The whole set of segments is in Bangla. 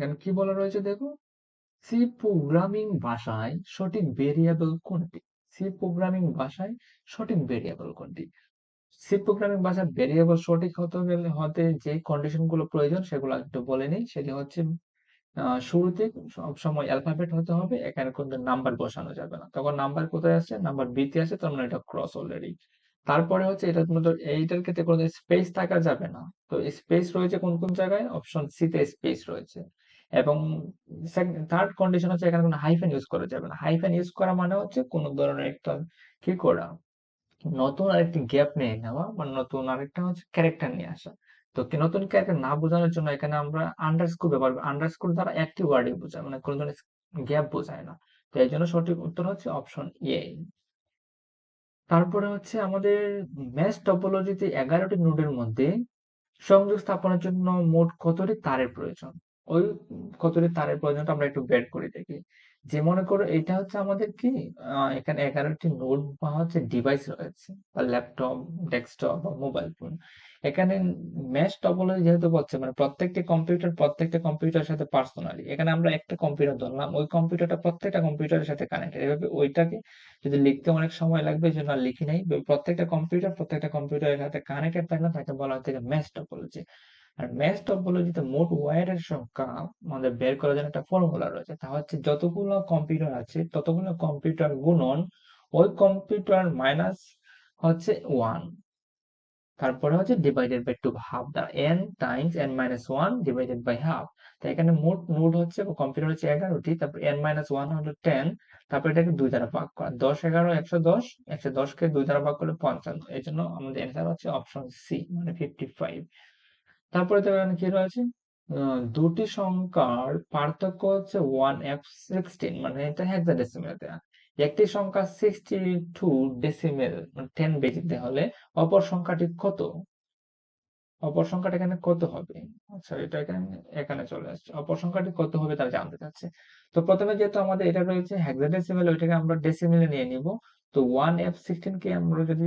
এখানে কি বলা রয়েছে দেখো? সি প্রোগ্রামিং ভাষায় সঠিক ভেরিয়েবল কোনটি? সি প্রোগ্রামিং ভাষায় সঠিক ভেরিয়েবল কোনটি? সি প্রোগ্রামিং ভাষার ভেরিয়েবল সঠিক হতে গেলে, হতে যে কন্ডিশনগুলো প্রয়োজন সেগুলো একটু বলে নিই। সেটি হচ্ছে শুরুতে সবসময় অ্যালফাবেট হতে হবে, এখানে কোনো নাম্বার বসানো যাবে না। তখন নাম্বার কোথায় আছে নাম্বার বিতে আছে তার মানে এটা ক্রস অলরেডি তারপরে হচ্ছে এটার মধ্যে এইটার ক্ষেত্রে কোনো স্পেস থাকা যাবে না। তো স্পেস রয়েছে কোন কোন জায়গায়? অপশন সি তে স্পেস রয়েছে। এবং থার্ড কন্ডিশন হচ্ছে এখানে কোনো হাইফেন ইউজ করা যাবে না। হাইফেন ইউজ করা মানে হচ্ছে কোন ধরনের একটা কি করা, নতুন আরেকটি গ্যাপ নিয়ে নেওয়া বা নতুন আরেকটা হচ্ছে ক্যারেক্টার নিয়ে আসা। তো নতুন ক্যারেক্টার না বোঝানোর জন্য এখানে আমরা আন্ডারস্কোর ব্যবহার আন্ডারস্কোর দ্বারা একটি ওয়ার্ডই বোঝায় মানে কোনো ধরনের গ্যাপ বোঝায় না। তো এই জন্য সঠিক উত্তর হচ্ছে অপশন এ তারপরে হচ্ছে আমাদের ম্যাচ টপোলজিতে এগারোটি নোডের মধ্যে সংযোগ স্থাপনের জন্য মোট কতটি তারের প্রয়োজন? ওই কতটি তারের প্রয়োজনটা আমরা একটু বের করে দেখি। যে মনে করো এটা হচ্ছে আমাদের কি এখানে এগারোটি নোট বা হচ্ছে ডিভাইস রয়েছে, বা ল্যাপটপ ডেস্কটপ বা মোবাইল ফোন এখানে ম্যাশ টপোলজি যেহেতু বলছে মানে প্রত্যেকটি কম্পিউটার প্রত্যেকটা কম্পিউটারের সাথে পার্সোনালি এখানে আমরা একটা কম্পিউটার ধরলাম, ওই কম্পিউটারটা প্রত্যেকটা কম্পিউটারের সাথে কানেক্টেড এভাবে ওইটাকে যদি লিখতে অনেক সময় লাগবে, এই জন্য লিখি নাই। প্রত্যেকটা কম্পিউটার প্রত্যেকটা কম্পিউটারের সাথে কানেক্টেড থাকলে তাকে বলা হচ্ছে ম্যাশ টপোলজি আর ম্যাচ টপোলজিতে মোট ওয়্যারের সংখ্যা আমাদের বের করার জন্য একটা ফর্মুলা রয়েছে। তা হচ্ছে যতগুলো কম্পিউটার আছে, ততগুলো কম্পিউটার গুণন, ওই কম্পিউটার মাইনাস হচ্ছে ওয়ান তারপরে হচ্ছে divided by two half the N times N minus one divided by half তো এখানে মোট নোট হচ্ছে কম্পিউটার হচ্ছে এগারোটি, তারপর এন মাইনাস ওয়ান হলো টেন তারপর এটাকে দুই দ্বারা ভাগ করা। দশ, এগারো, একশো দশ, একশো দশকে দুই দ্বারা ভাগ করলে পঞ্চান্ন। এই জন্য আমাদের অ্যান্সার হচ্ছে অপশন সি মানে ফিফটি ফাইভ তারপরে তো এখানে কি রয়েছে? দুটি সংখ্যার পার্থক্য হচ্ছে ওয়ান এফ সিক্সটিন মানে এটা হেক্সাডেসিমেল দেয়া। একটি সংখ্যা সিক্সটি টু ডেসিমেল মানে টেন বেজিতে হলে অপর সংখ্যাটি কত? অপর সংখ্যাটা এখানে কত হবে? আচ্ছা এটা এখানে এখানে চলে আসছে। অপর সংখ্যাটি কত হবে তারা জানতে চাচ্ছে। তো প্রথমে যেহেতু আমাদের এটা রয়েছে হেক্সাডেসিমেল ওইটাকে আমরা ডেসিমেলে নিয়ে নিব। তো ওয়ান এফ সিক্সটিন কে আমরা যদি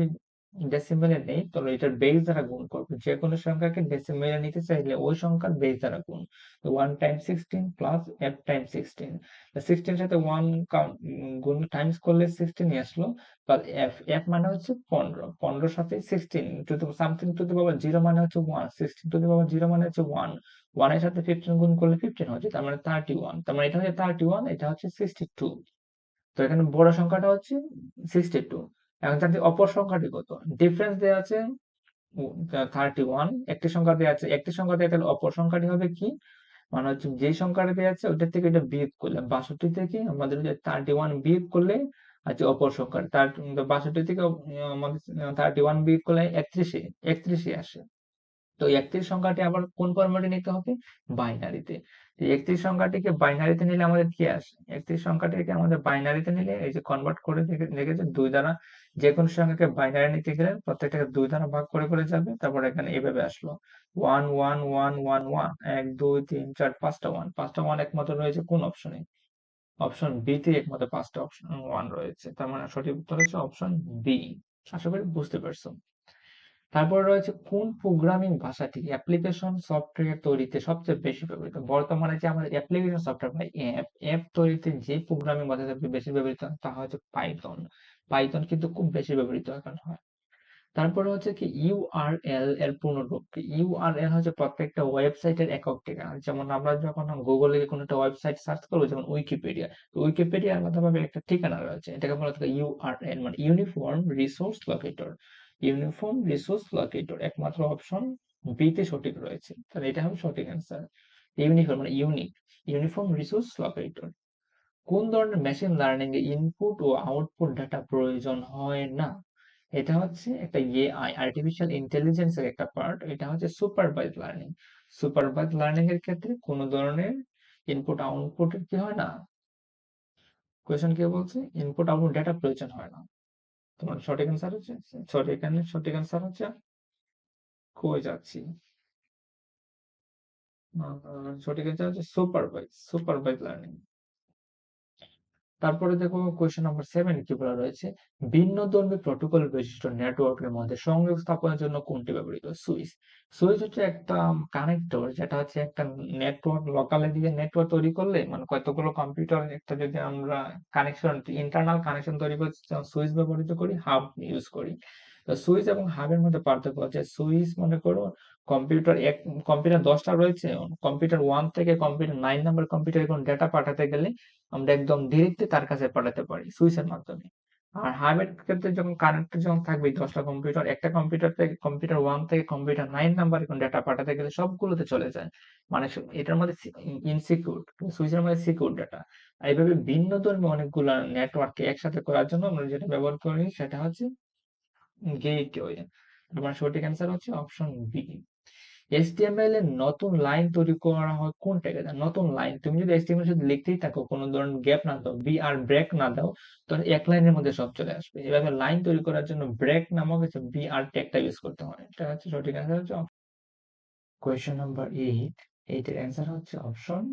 ডেসিমেলে নেই, তাহলে এটার বেস দ্বারা গুণ করব। যে কোনো সংখ্যাকে ডেসিমেলে নিতে চাইলে ওই সংখ্যার বেস দ্বারা গুণ। তো one time sixteen plus F time sixteen sixteen সাথে ওয়ান গুণ টাইমস করলে সিক্সটিন আসলো প্লাস এফ এফ মানে হচ্ছে পনেরো। পনেরোর সাথে sixteen to the something to the power zero মানে হচ্ছে one sixteen to the power zero মানে হচ্ছে ওয়ান ওয়ানের সাথে ফিফটিন গুণ করলে ফিফটিন হচ্ছে, তার মানে থার্টি ওয়ান তার মানে এটা হচ্ছে থার্টি ওয়ান এটা হচ্ছে সিক্সটি টু তো এখানে বড় সংখ্যাটা হচ্ছে সিক্সটি টু এখন জানতে অপর সংখ্যাটি কত? ডিফারেন্স দেওয়া আছে থার্টি ওয়ান একটি সংখ্যা দেওয়া আছে, একটি সংখ্যা দেওয়া তাহলে অপর সংখ্যাটি হবে কি? মানে হচ্ছে যে সংখ্যাটা দেওয়া আছে ওইটার থেকে এটা বিয়োগ করলে, বাষট্টি থেকে আমাদের থার্টি ওয়ান বিয়োগ করলে আছে অপর সংখ্যা, তার বাষট্টি থেকে আমাদের থার্টি ওয়ান বিয়োগ করলে একত্রিশে একত্রিশে আসে। তো একত্রিশ সংখ্যাটি আবার কোন ফরম্যাটে নিতে হবে? বাইনারিতে একত্রিশ সংখ্যাটিকে বাইনারিতে নিলে আমাদের কি আসে? একত্রিশ সংখ্যাটিকে আমাদের বাইনারিতে নিলে এই যে কনভার্ট করে দেখেছে? দুই দ্বারা যে কোনো সংখ্যাকে বাইনারি নিতে গেলে প্রত্যেকটাকে দুই দ্বারা ভাগ করে করে যাবে। তারপর এখানে এভাবে আসলো। One one one one one এক, দুই, তিন, চার, পাঁচটা ওয়ান পাঁচটা ওয়ান একমাত্র রয়েছে কোন অপশনে অপশন বি তে একমাত্র পাঁচটা অপশন ওয়ান রয়েছে। তার মানে সঠিক উত্তর হচ্ছে অপশন বি আশা করি বুঝতে পারছ। তারপর রয়েছে কোন প্রোগ্রামিং ভাষাটি অ্যাপ্লিকেশন সফটওয়্যার তৈরিতে সবচেয়ে বেশি ব্যবহৃত? বর্তমানে যে আমাদের অ্যাপ্লিকেশন সফটওয়্যার বা অ্যাপ অ্যাপ তৈরিতে যে প্রোগ্রামিং ভাষাটা বেশি ব্যবহৃত হয়, তা হচ্ছে পাইথন পাইথন কিন্তু খুব বেশি ব্যবহৃত এখন। হয় তারপরে হচ্ছে কি ইউআরএল এর পূর্ণরূপ। কি ইউআরএল হচ্ছে প্রত্যেকটা ওয়েবসাইটের একক ঠিকানা। যেমন আমরা যখন গুগলে কোনো একটা ওয়েবসাইট সার্চ করব, যেমন উইকিপিডিয়া উইকিপিডিয়ার মাধ্যমে একটা ঠিকানা রয়েছে। এটাকে বলা হচ্ছে ইউআরএল মানে uniform resource locator uniform resource locator, একমাত্র অপশন বি তে সঠিক রয়েছে। তাহলে এটা হবে সঠিক অ্যান্সার। ইউনিফর্ম মানে ইউনিক, ইউনিফর্ম রিসোর্স লোকেটর। কোন ধরনের মেশিন লার্নিং এ ইনপুট ও আউটপুট ডাটা প্রয়োজন হয় না? এটা হচ্ছে একটা এআই আর্টিফিশিয়াল ইন্টেলিজেন্স এর একটা পার্ট এটা হচ্ছে সুপারভাইজ লার্নিং সুপারভাইজ লার্নিং এর ক্ষেত্রে কোন ধরনের ইনপুট আউটপুট কি হয় না? কোয়েশ্চেন কি বলছে ইনপুট আউটপুট ডাটা প্রয়োজন হয় না। তোমার সঠিক অ্যান্সার হচ্ছে? সঠিক সঠিক অ্যান্সার হচ্ছে কই যাচ্ছি? সঠিক অ্যান্সার হচ্ছে সুপারভাইজ সুপারভাইজ লার্নিং তারপরে দেখো কোয়েশ্চেন নাম্বার সেভেন কি বলা রয়েছে? ভিন্ন ধর্মী প্রোটোকল বিশিষ্ট নেটওয়ার্কের মধ্যে সংযোগ স্থাপনের জন্য কোনটি ব্যবহৃত? সুইচ। সুইচ হচ্ছে একটা কানেক্টর যেটা হচ্ছে একটা নেটওয়ার্ক লোকাল দিয়ে নেটওয়ার্ক তৈরি করলে মানে কতগুলো কম্পিউটার একটা যদি আমরা কানেকশন ইন্টারনাল কানেকশন তৈরি করতে সুইচ ব্যবহৃত করি হাব ইউজ করি। সুইচ এবং হাবের মধ্যে পার্থক্য হচ্ছে সুইচ মনে করো কম্পিউটার এক, কম্পিউটার দশটা রয়েছে, কম্পিউটার ওয়ান থেকে কম্পিউটার নাইন নাম্বার কম্পিউটারে কোনো ডেটা পাঠাতে গেলে আমরা একদম ডিরেক্টলি তার কাছে পাঠাতে পারি, সুইচের মাধ্যমে। আর হাবের ক্ষেত্রে যখন কানেক্টর যখন থাকবে, দশটা কম্পিউটার একটা কম্পিউটার থেকে কম্পিউটার ওয়ান থেকে কম্পিউটার নাইন নাম্বারে কোনো ডেটা পাঠাতে গেলে সবগুলোতে চলে যায়। মানে এটার মধ্যে ইনসিকিউর সুইচের মধ্যে সিকিউর ডেটা এইভাবে ভিন্ন ধর্মী অনেকগুলো নেটওয়ার্ককে একসাথে করার জন্য আমরা যেটা ব্যবহার করি সেটা হচ্ছে গেটওয়ে আমার সঠিক অ্যান্সার হচ্ছে অপশন বি HTML এর নতুন লাইন তৈরি করা হয় কোন ট্যাগে নতুন লাইন তুমি যদি HTML শুধু লিখতেই থাকো, কোনো ধরনের গ্যাপ না দাও বি আর ব্রেক না দাও, তাহলে এক লাইনের মধ্যে সব চলে আসবে। এভাবে লাইন তৈরি করার জন্য ব্রেক নামক হচ্ছে বি আর ট্যাগটা ইউজ করতে হয়। এটা হচ্ছে সঠিক অ্যান্সার হচ্ছে কোয়েশ্চেন নাম্বার এইট এইটের অ্যান্সার হচ্ছে অপশন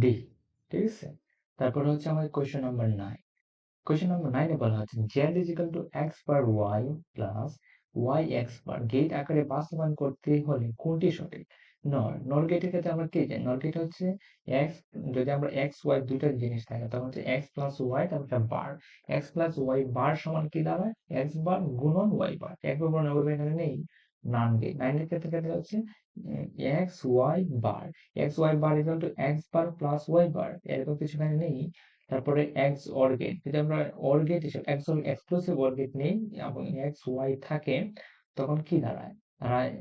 ডি ঠিক আছে? তারপর হচ্ছে আমাদের question number nine question number নাইনে বলা হচ্ছে Z is equal to X bar Y plus Y X bar gate আকারে বাস্তবায়ন করতে হলে কোনটি সঠিক? নর নর গেটের ক্ষেত্রে আমরা কি জানি? নর গেট হচ্ছে এক্স যদি আমরা এক্স ওয়াই দুইটা জিনিস থাকে, তখন হচ্ছে এক্স প্লাস ওয়াই তারপর bar X plus Y bar সমান কি দাঁড়ায়? এক্স বার গুণন ওয়াই বার এক গুণন ওয়াই এখানে নেই নান গেট নাইনের ক্ষেত্রে ক্ষেত্রে হচ্ছে? X Y bar X Y bar equal to X bar plus Y bar এরকম কিছু এখানে নেই। তারপরে এক্স অর গেট যদি আমরা অর গেট হিসেবে এক্স এক্সক্লুসিভ অর গেট নেই, এবং এক্স ওয়াই থাকে, তখন কি দাঁড়ায়? দাঁড়ায়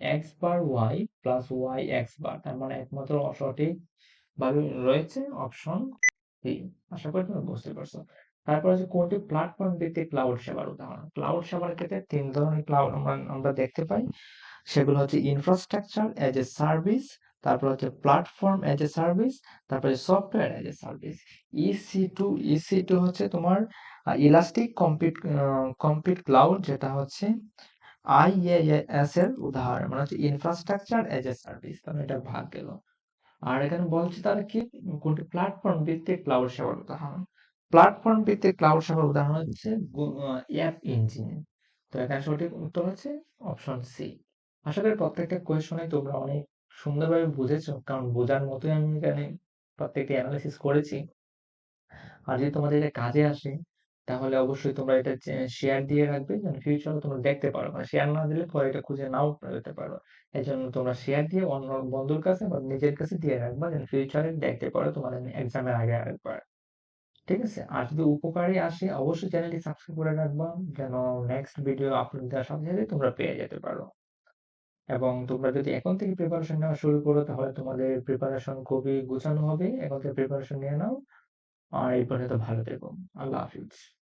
X bar Y plus Y X bar তার মানে একমাত্র সঠিক ভাবে রয়েছে অপশন বি আশা করি তুমি বুঝতে পারছ। তারপর হচ্ছে কোনটি? প্ল্যাটফর্ম ভিত্তিক ক্লাউড সেবার উদাহরণ। ক্লাউড সেবার ক্ষেত্রে তিন ধরনের ক্লাউড আমরা আমরা দেখতে পাই। সেগুলো হচ্ছে ইনফ্রাস্ট্রাকচার এজ এ সার্ভিস তারপর হচ্ছে প্ল্যাটফর্ম এজ এ সার্ভিস তারপরে software as a service EC two EC two হচ্ছে তোমার ইলাস্টিক কম্পিউট কম্পিউট ক্লাউড যেটা হচ্ছে আইএএস এর উদাহরণ মানে হচ্ছে ইনফ্রাস্ট্রাকচার এজ এ সার্ভিস তাহলে এটা ভাগ গেল। আর এখানে বলছে তারা কি? কোনটি? প্ল্যাটফর্ম ভিত্তিক ক্লাউড সেবার উদাহরণ। প্ল্যাটফর্ম ভিত্তিক ক্লাউড সেবার উদাহরণ হচ্ছে অ্যাপ ইঞ্জিন তো এখানে সঠিক উত্তর হচ্ছে অপশন সি আশা করি প্রত্যেকটা কোয়েশনে তোমরা অনেক সুন্দরভাবে বুঝেছ, কারণ বোঝার মতোই আমি এখানে প্রত্যেকটি অ্যানালাইসিস করেছি। আর যদি তোমাদের এটা কাজে আসে, তাহলে অবশ্যই তোমরা এটা শেয়ার দিয়ে রাখবে, যেন ফিউচারে তোমরা দেখতে পারো। মানে শেয়ার না দিলে পরে এটা খুঁজে নাও, পেতে পারো। এই জন্য তোমরা শেয়ার দিয়ে অন্য বন্ধুর কাছে বা নিজের কাছে দিয়ে রাখবা, যেন ফিউচারে দেখতে পারো তোমাদের এক্সামের আগে আরেকবার। ঠিক আছে? আর যদি উপকারী আসে, অবশ্যই চ্যানেলটি সাবস্ক্রাইব করে রাখবা, যেন নেক্সট ভিডিও আপলোড দেওয়ার সাথে সাথে তোমরা পেয়ে যেতে পারো। এবং তোমরা যদি এখন থেকে প্রিপারেশন নেওয়া শুরু করো, তাহলে তোমাদের প্রিপারেশন খুবই গুছানো হবে। এখন থেকে প্রিপারেশন নিয়ে নাও। আর এই পর্যন্ত ভালো থেকো। আল্লাহ হাফিজ।